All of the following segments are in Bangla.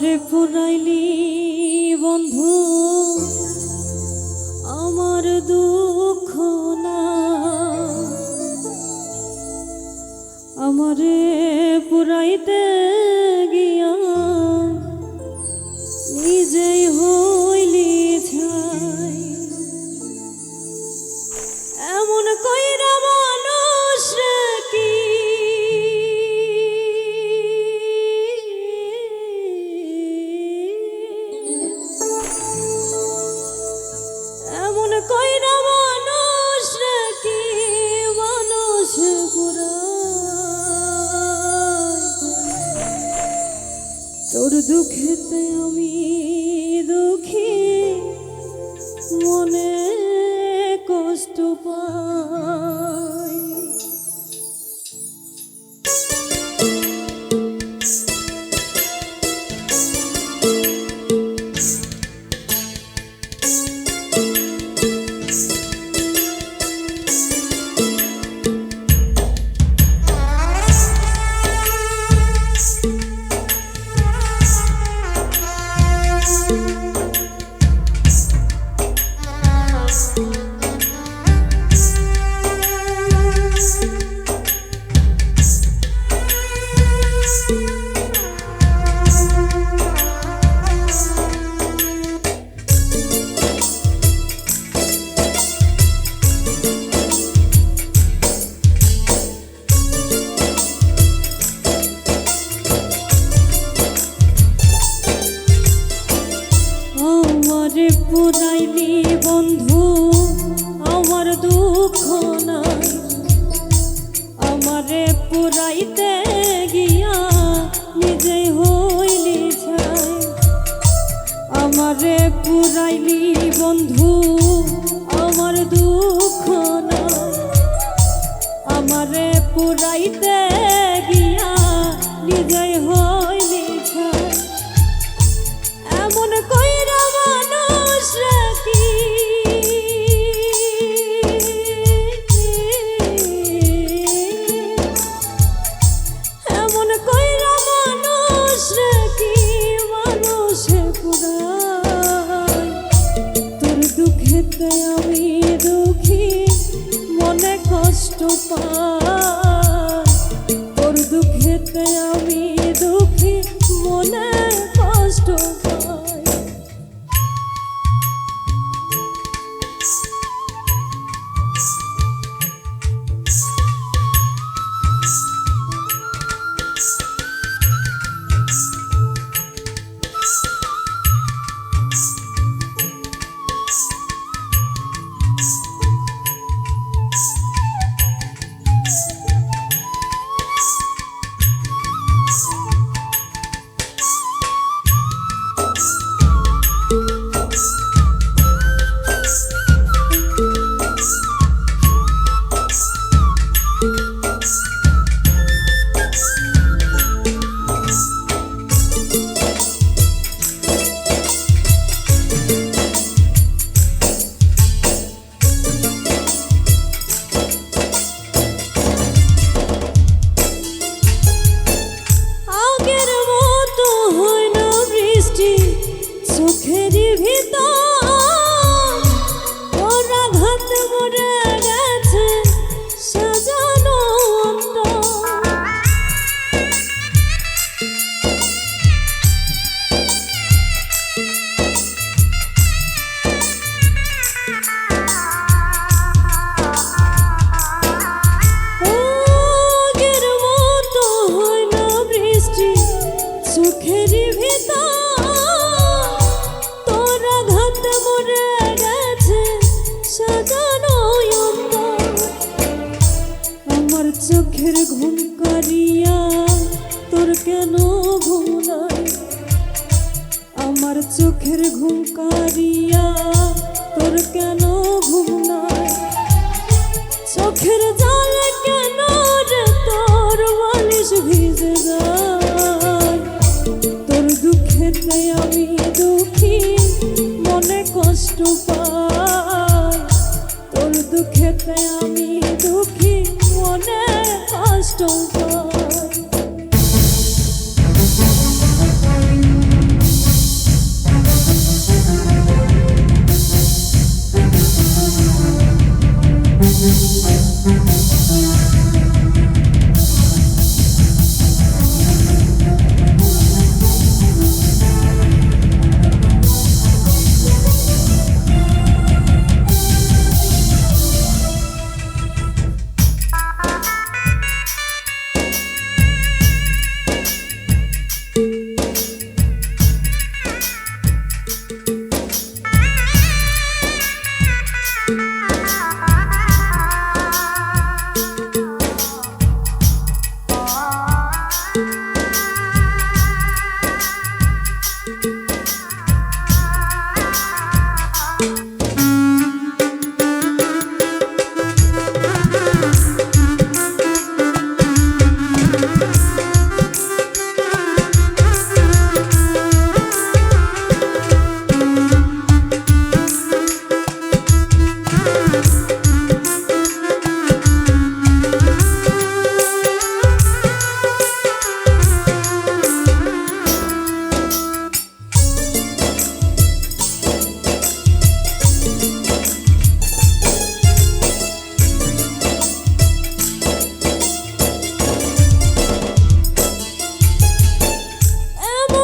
আরে পুরাইলি বন্ধু আমার দুঃখ না। আমারে পুরাইতে কইরা মানুষ মানুষ তোর দুঃখেতে আমি দুঃখী মনে কষ্ট পা পুরাইলি বন্ধু আমার দুঃখ আমারে পুরাইতে estupar. চোখের ঘুম কারিয়া তোর কেন ঘুম আমার চোখের ঘুম কারিয়া তোর কেন ঘুম চোখের যা Música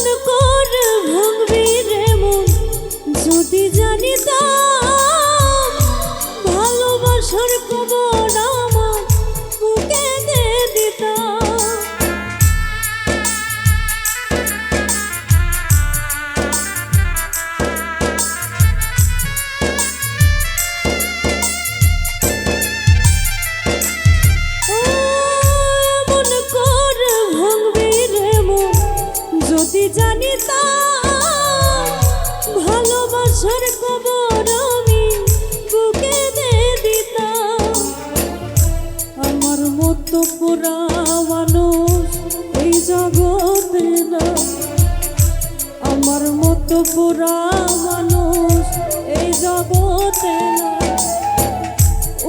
menekuk পুরা মানুষ এই জগতে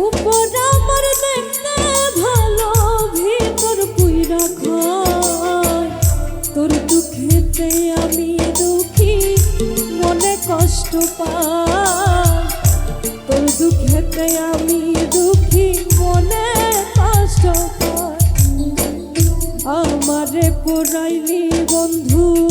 উপর আমার দেখতে ভালো, ভিতর পুইরা খায় তোর দুঃখেতে আমি দুঃখী, মনে কষ্ট পাই। তোর দুঃখেতে আমি দুঃখী, মনে কষ্ট পাই। আমারে পুরাইলি বন্ধু